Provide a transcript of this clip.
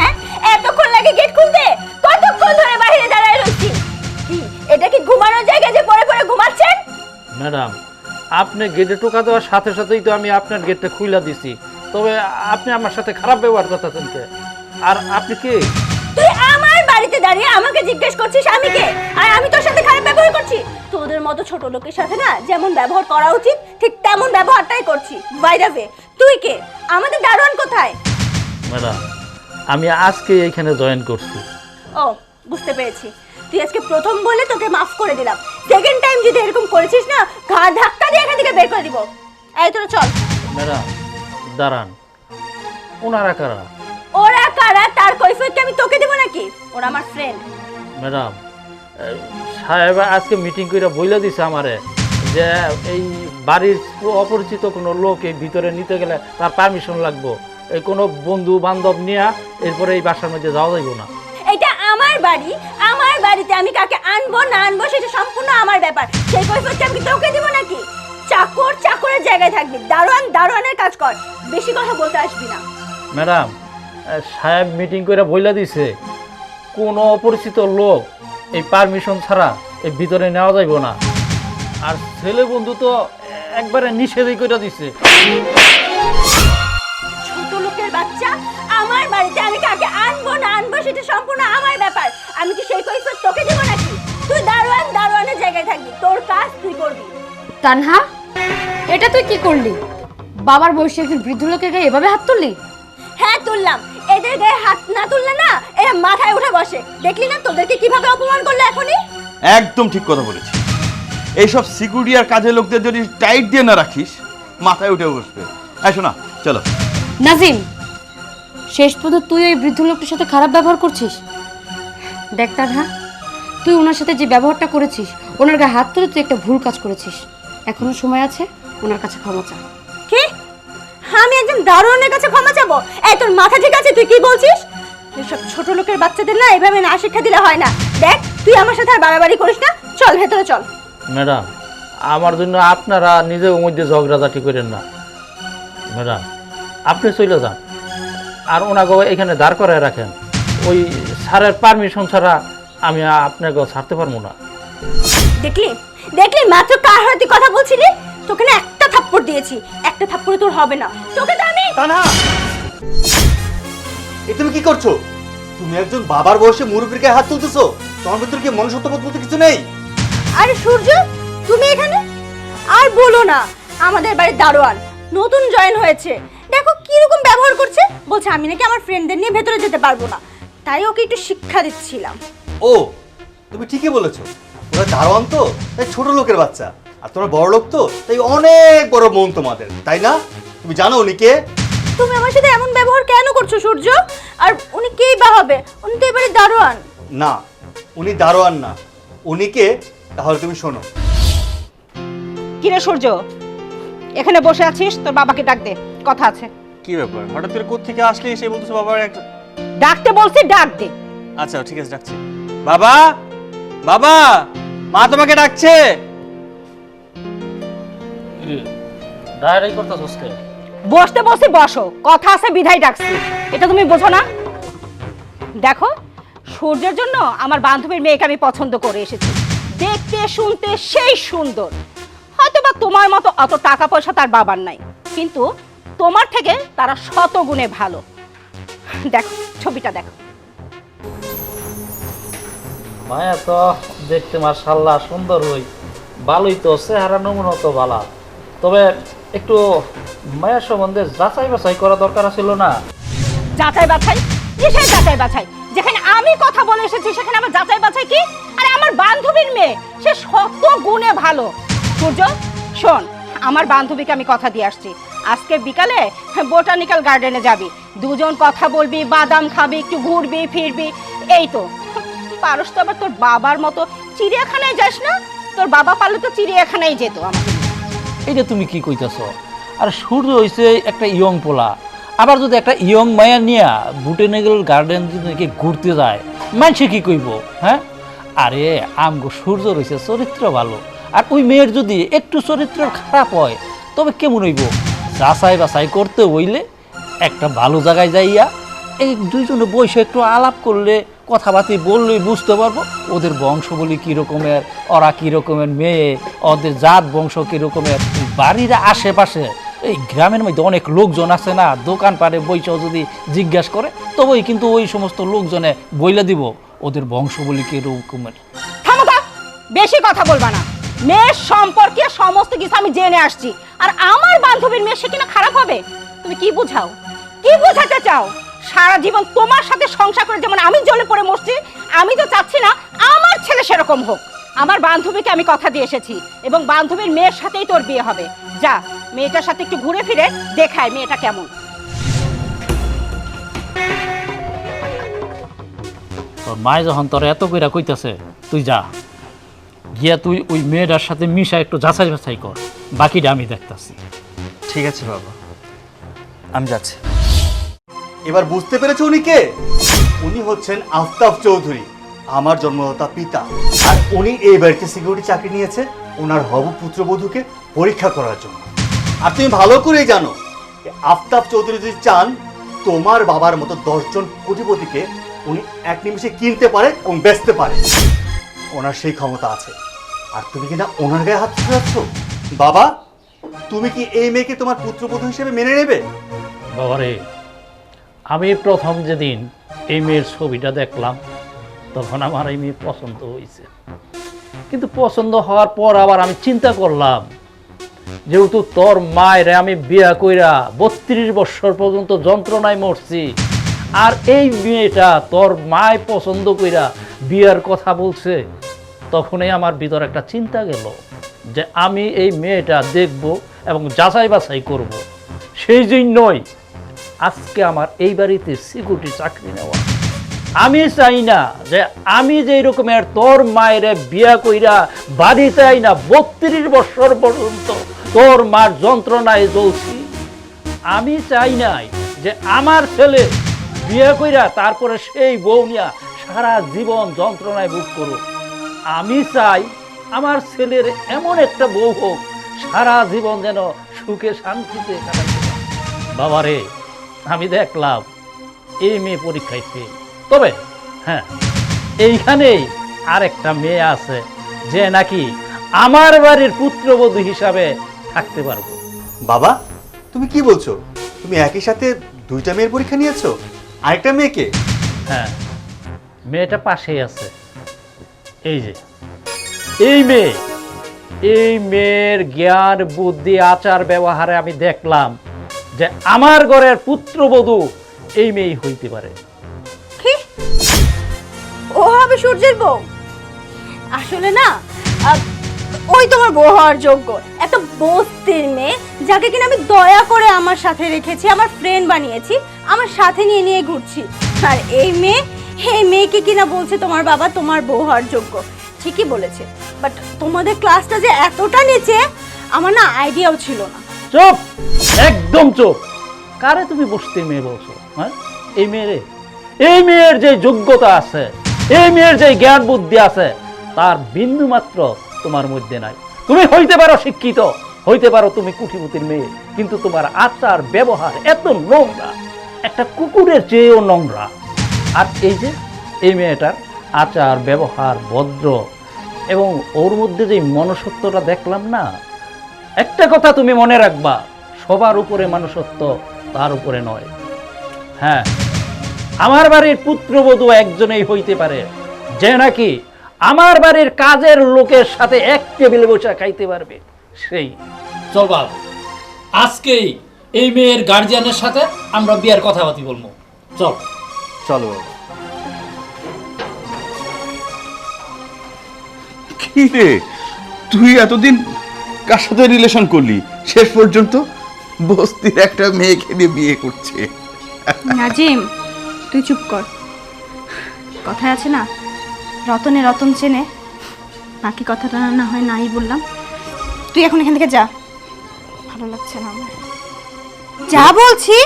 হ্যাঁ? এতক্ষণ লাগে গেট খুলতে? কতক্ষণ ধরে বাইরে দাঁড়ায় রয়েছি? কি এটা কি ঘুমানোর জায়গা যে পরে পরে ঘুমাচ্ছেন? ম্যাডাম আপনি গেটে টোকা দেওয়ার সাথে সাথেই তো আমি আপনার গেটটা খুইলা দিছি। তবে আপনি আমার সাথে খারাপ ব্যবহার করতেছেন কে? আর আপনি কে? তুই আমার বাড়িতে দাঁড়িয়ে আমাকে জিজ্ঞেস করছিস আমি কে? আর আমি তোর সাথে খারাপ ব্যবহার করছি? তোদের মতো ছোট লোকের সাথে না যেমন ব্যবহার করা উচিত ঠিক তেমন ব্যবহারটাই করছি। বাই দ্য তুই কে? আমাদের দারোয়ান কোথায়? ম্যাডাম আমি আজকে এইখানে জয়েন করছি। ও বুঝতে পেরেছি। তুই আজকে প্রথম বলে তোকে মাফ করে দিলাম। সেকেন্ড টাইম যদি এরকম করেছিস না ঘা ধাক্কা দিয়ে এখান থেকে বের করে দিব। এই তোরা চল। ম্যাডাম দাঁড়ান। ওনারা কারা? ওরা কারা? তার কৈফিয়ত কি আমি তোকে দেবো নাকি? ওরা আমার ফ্রেন্ড ম্যাডাম সাহেব আজকে মিটিং করে বইলে দিছে আমারে যে এই বাড়ির অপরিচিত কোনো লোক এই ভিতরে নিতে গেলে তার পারমিশন লাগবো। কোনো বন্ধু বান্ধব নিয়ে এরপরে এই বাসার মধ্যে যাওয়া যাইব না। এটা আমার বাড়ি আমার বাড়িতে আমি কাকে আনব না আনব সেটা সম্পূর্ণ আমার ব্যাপার। সেই কৈফিয়ত আমি তোকে দিব নাকি? চাকর চাকরের জায়গায় থাকবি দারোয়ান দারোয়ানের কাজ কর বেশি কথা বলতে আসবি না। ম্যাডাম সাহেব মিটিং করে বইলা দিছে কোনো অপরিচিত লোক এই পারমিশন ছাড়া এই ভিতরে নেওয়া যাইব না। আর ছেলে বন্ধু তো একবারে নিষেধই করে দিছে। তানহা এটা তুই কি করলি? বাবার বয়সে একজন বৃদ্ধ লোকের গায়ে এভাবে হাত তুললি? হ্যাঁ তুললাম। এদের গায়ে হাত না তুললে না এরা মাথায় উঠে বসে। দেখলি না তোদেরকে কীভাবে অপমান করল এখনই? একদম ঠিক কথা বলেছিস। এইসব সিকিউরিটি আর কাজের লোকদের যদি টাইট দিয়ে না রাখিস মাথায় উঠে বসবে। হ্যাঁ শোনা চলো। নাজিম শেষ পর্যন্ত তুই ওই বৃদ্ধ লোকটার সাথে খারাপ ব্যবহার করছিস? দেখ তানহা তুই ওনার সাথে যে ব্যবহারটা করেছিস ওনার গায়ে হাত তুলে তুই একটা ভুল কাজ করেছিস। এখনও সময় আছে? ওনার কাছে ক্ষমা চা কি? আমি একজন দারোয়ানের কাছে ক্ষমা চাবো? এই তোর মাথা ঠিক আছে? তুই কি বলছিস? এসব ছোট লোকের বাচ্চাদের না এভাবে না শিক্ষা দিলে হয় না। দেখ তুই আমার সাথে আর বাড়াবাড়ি করিস না। চল ভেতরে চল। ম্যাডাম আমার জন্য আপনারা নিজের মধ্যে ঝগড়াঝাটি করেন না। ম্যাডাম আপনি চলে যান। আর ওনাকে এখানে দাঁড় করায় রাখেন। ওই স্যারের পারমিশন ছাড়া আমি আপনাকে ছাড়তে পারব না। দেখলি? দেখলি মাত্র কার হাতে কথা বলছিলি? তোকে না একটা থাপ্পড় দিয়েছি। একটা থাপ্পড়ে তোর হবে না। তোকে তো আমি তানহা! এ তুমি কি করছ? তুমি একজন বাবার বয়সে মুরব্বীর গায়ে হাত তুলতেছো। তোমার ভিতরে কি মনুষ্যত্ববোধ বলতে কিছু নেই? আরে সূর্য তুমি এখানে? আর বলো না আমাদের বাড়ির দারোয়ান নতুন জয়েন হয়েছে। দেখো কীরকম ব্যবহার করছে। বলছে আমি নাকি আমার ফ্রেন্ডদের নিয়ে ভেতরে যেতে পারব না। তাই ওকে একটু শিক্ষা দিচ্ছিলাম। ও তুমি ঠিকই বলেছ। ওরা দারোয়ান তো? তাই ছোট লোকের বাচ্চা। আর তোমরা বড় লোক তো? তাই অনেক বড় মন তোমাদের তাই না? তুমি জানো উনি কে? তুমি আমার সাথে এমন ব্যবহার কেন করছ সূর্য? আর উনি কেই বা হবে? উনি তো এবারে দারোয়ান। না উনি দারোয়ান না। উনি কে? তাহলে তুমি শোনো। কিরে সূর্য? এখানে বসে আছিস? তোর বাবাকে ডাক দে কথা আছে। কি ব্যাপার? হঠাৎ করে কোত্থেকে আসলে এসে বলতেছো বাবার এক ডাকতে বলছি ডাক দে। আচ্ছা ঠিক আছে ডাকছি। বাবা! বাবা! মা তোমাকে ডাকছে। ডায়েরি করতেছ কে? বসতে বসে বসো কথা আছে বিধাই ডাকছি। এটা তুমি বোঝো না? দেখো সূর্যের জন্য আমার বান্ধবীর মেয়েকে আমি পছন্দ করে এসেছি। দেখতে শুনতে সেই সুন্দর। হয়তো বা তোমার মতো অত টাকা পয়সা তার বাবার নাই কিন্তু তোমার থেকে তারা শত গুণে ভালো। দেখো ছবিটা দেখো। মায়া তো দেখতে মার্শাল্লাহ সুন্দর হই, ভালোই তো, চেহারা নমুনা তো ভালা। তবে একটু মায়ের সম্বন্ধে যাচাই বাছাই করা দরকার ছিল না। যাচাই বাছাই? কিসের যাচাই বাছাই? যেখানে আমি কথা বলে এসেছি, সেখানে আমার যাচাই বাছাই কি? আরে আমার বান্ধবীর মেয়ে, সে শত গুণে ভালো। সূর্য শোন, আমার বান্ধবীকে আমি কথা দিয়ে আসছি। আজকে বিকালে বোটানিক্যাল গার্ডেনে যাবি। দুজন কথা বলবি, বাদাম খাবি, একটু ঘুরবি, ফিরবি, এই তো। পারস তো আবার তোর বাবার মতো চিড়িয়াখানায় যাস না? তোর বাবা পারলে তো চিড়িয়াখানায় যেত আমাকে। এইটা তুমি কি কইতাছ? আর সূর্য হইছে একটা ইয়ং পোলা। আবার যদি একটা ইয়ং মায়া নিয়া বুটেনেগেল গার্ডেন যদি নাকি ঘুরতে যায় মানুষে কি কইব হ্যাঁ? আরে, আমগো সূর্য রয়েছে চরিত্র ভালো। আর ওই মেয়ের যদি একটু চরিত্র খারাপ হয়, তবে কেমন হইব? যাচাই বাছাই করতে হইলে একটা ভালো জায়গায় যাইয়া এই দুইজনে বসে একটু আলাপ করলে কথাবার্তা বললেই বুঝতে পারব ওদের বংশ বলি কী রকমের ওরা কী রকমের মেয়ে, ওদের জাত বংশ কী রকমের বাড়ির আশেপাশে, এই গ্রামের মধ্যে অনেক লোকজন আছে না দোকান পারে বইটাও যদি জিজ্ঞাসা করে, তবেই কিন্তু ওই সমস্ত লোকজনে বইলে দিব ওদের বংশ বলি কী রকমের বেশি কথা বলবা না। মেয়ের সম্পর্কে সমস্ত কিছু আমি জেনে আসছি। আর আমার বান্ধবীর মেয়ে, সে কিনা খারাপ হবে? তুমি কি বুঝাও? কি বোঝাতে চাও? সারা জীবন তোমার সাথে সংসার করে যেমন আমি জলে পড়ে মরছি আমি তো চাচ্ছি না আমার ছেলে সেরকম হোক। আমার বান্ধবীকে আমি কথা দিয়ে এসেছি এবং বান্ধবীর মেয়ের সাথেই তোর বিয়ে হবে। যা মেয়েটার সাথে একটু ঘুরে ফিরে দেখায় মেয়েটা কেমন। তোর মায় যখন তোর এত কইরা কইতাছে তুই যা। গিয়া তুই ওই মেয়েটার সাথে মিশা একটু যাচাই বাছাই কর। বাকিটা আমি দেখতাছি। ঠিক আছে বাবা। আমি যাচ্ছি। এবার বুঝতে পেরেছ উনি কে? উনি হচ্ছেন আফতাব চৌধুরী, আমার জন্মদাতা পিতা। আর উনি এই বাড়িতে সিকিউরিটি চাকরি নিয়েছে ওনার হব পুত্রবধূকে পরীক্ষা করার জন্য। আর তুমি ভালো করেই জানো যে আফতাব চৌধুরী যদি চান, তোমার বাবার মতো দশজন কোটিপতিকে উনি এক নিমিষে কিনতে পারে এবং বেচতে পারে। ওনার সেই ক্ষমতা আছে। আর তুমি কি না ওনার গায়ে হাত তুলে বাবা, তুমি কি এই মেয়েকে তোমার পুত্রবধূ হিসেবে মেনে নেবে? বাবারে আমি প্রথম যেদিন এই মেয়ের ছবিটা দেখলাম, তখন আমার এই মেয়ে পছন্দ হয়েছে। কিন্তু পছন্দ হওয়ার পর আবার আমি চিন্তা করলাম, যেহেতু তোর মায়ের আমি বিয়া কইরা বত্রিশ বছর পর্যন্ত যন্ত্রণায় মরছি, আর এই মেয়েটা তোর মায় পছন্দ কইরা বিয়ার কথা বলছে, তখনই আমার ভিতর একটা চিন্তা গেল যে আমি এই মেয়েটা দেখব এবং যাচাই বাছাই করব। সেই জন্যই আজকে আমার এই বাড়িতে সিকিউরিটি চাকরি নেওয়া। আমি চাই না যে আমি যে রকমের তোর মায়ের বিয়া কইরা বাড়িতে আই না, বত্রিশ বছর পর্যন্ত তোর মার যন্ত্রণায় জ্বলছি। আমি চাই নাই যে আমার ছেলে বিয়ে কইরা তারপরে সেই বউ নিয়া সারা জীবন যন্ত্রণায় ভোগ করুক। আমি চাই আমার ছেলের এমন একটা বউ হোক, সারা জীবন যেন সুখে শান্তিতে কাটাইতে। বাবারে আমি দেখলাম এই মেয়ে পরীক্ষায় ফেল। তবে হ্যাঁ এইখানেই আরেকটা মেয়ে আছে যে নাকি আমার বাড়ির পুত্রবধূ হিসাবে থাকতে পারব। বাবা তুমি কি বলছো? তুমি একই সাথে দুইটা মেয়ের পরীক্ষা নিয়েছো? আরেকটা মেয়েকে? হ্যাঁ মেয়েটা পাশেই আছে। এই যে এই মেয়ে এই মেয়ের জ্ঞান বুদ্ধি আচার ব্যবহারে আমি দেখলাম যে আমার ঘরের পুত্রবধূ এই মেয়েই হইতে পারে। কি? ও হবে সূর্যের বউ? আসলে না ওই তোমার বউ হওয়ার যোগ্য। একটা বস্তির মেয়ে, যাকে কিনা আমি দয়া করে আমার সাথে রেখেছি, আমার ফ্রেন্ড বানিয়েছি, আমার সাথে নিয়ে নিয়ে ঘুরছি। আর এই মেয়ে, এই মেয়েকে কিনা বলছে তোমার বাবা তোমার বউ হওয়ার যোগ্য। ঠিকই বলেছে। বাট তোমাদের ক্লাসটা যে এতটা নিচে, আমার না আইডিয়াও ছিল না। চুপ একদম চুপ কারে তুমি বসতে মেয়ে বলছো হ্যাঁ? এই মেয়েরে এই মেয়ের যে যোগ্যতা আছে, এই মেয়ের যে জ্ঞান বুদ্ধি আছে, তার বিন্দু মাত্র তোমার মধ্যে নাই। তুমি হইতে পারো শিক্ষিত, হইতে পারো তুমি কুঠিপুতির মেয়ে, কিন্তু তোমার আচার, ব্যবহার এত নোংরা, একটা কুকুরের চেয়েও নোংরা। আর এই যে, এই মেয়েটার আচার, ব্যবহার, ভদ্র, এবং ওর মধ্যে যে মনসত্বটা দেখলাম না একটা কথা তুমি মনে রাখবা সবার উপরে মানুষত্ব তার উপরে নয়। হ্যাঁ আমার বাড়ির পুত্রবধূ একজনেই হইতে পারে যে নাকি আমার বাড়ির কাজের লোকের সাথে এক টেবিলে বসে খাইতে পারবে। সেই। চল বাল আজকেই এই মেয়ের গার্জিয়ানের সাথে আমরা বিয়ার কথাবার্তি বলব। চল। চলো কি রে? তুই এতদিন কার সাথে রিলেশন করলি? শেষ পর্যন্ত বস্তির একটা মেয়েকে নিয়ে বিয়ে করছে। নাজিম, তুই চুপ কর। কথায় আছে না, রতনে রতন চেনে, বাকি কথাটা না হয় নাই বললাম। তুই এখন এখান থেকে যা। ভালো লাগছে না আমার। যা বলছি